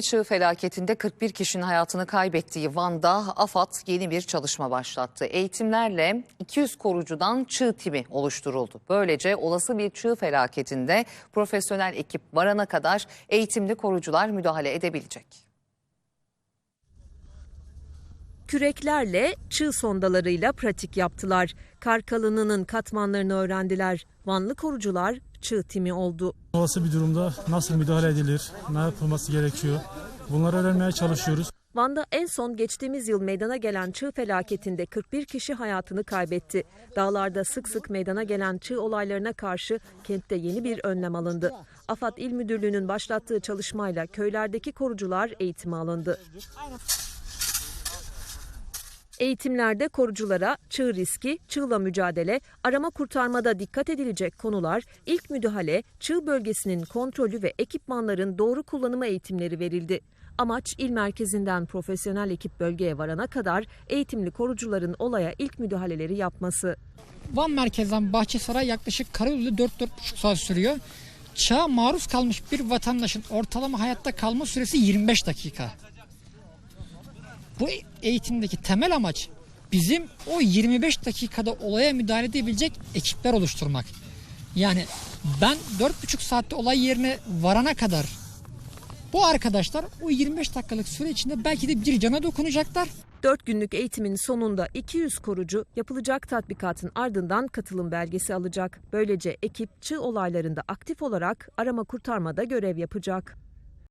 Çığ felaketinde 41 kişinin hayatını kaybettiği Van'da AFAD yeni bir çalışma başlattı. Eğitimlerle 200 korucudan çığ timi oluşturuldu. Böylece olası bir çığ felaketinde profesyonel ekip varana kadar eğitimli korucular müdahale edebilecek. Küreklerle, çığ sondalarıyla pratik yaptılar. Kar kalınlığının katmanlarını öğrendiler. Vanlı korucular çığ timi oldu. Olası bir durumda nasıl müdahale edilir, ne yapılması gerekiyor bunları öğrenmeye çalışıyoruz. Van'da en son geçtiğimiz yıl meydana gelen çığ felaketinde 41 kişi hayatını kaybetti. Dağlarda sık sık meydana gelen çığ olaylarına karşı kentte yeni bir önlem alındı. AFAD İl Müdürlüğü'nün başlattığı çalışmayla köylerdeki korucular eğitime alındı. Eğitimlerde koruculara çığ riski, çığla mücadele, arama kurtarmada dikkat edilecek konular, ilk müdahale, çığ bölgesinin kontrolü ve ekipmanların doğru kullanımı eğitimleri verildi. Amaç il merkezinden profesyonel ekip bölgeye varana kadar eğitimli korucuların olaya ilk müdahaleleri yapması. Van merkezden Bahçesaray yaklaşık Karayolu 4-4,5 saat sürüyor. Çağa maruz kalmış bir vatandaşın ortalama hayatta kalma süresi 25 dakika. Bu eğitimdeki temel amaç bizim o 25 dakikada olaya müdahale edebilecek ekipler oluşturmak. Yani ben 4,5 saatte olay yerine varana kadar bu arkadaşlar o 25 dakikalık süre içinde belki de bir cana dokunacaklar. 4 günlük eğitimin sonunda 200 korucu yapılacak tatbikatın ardından katılım belgesi alacak. Böylece ekip çığ olaylarında aktif olarak arama kurtarmada görev yapacak.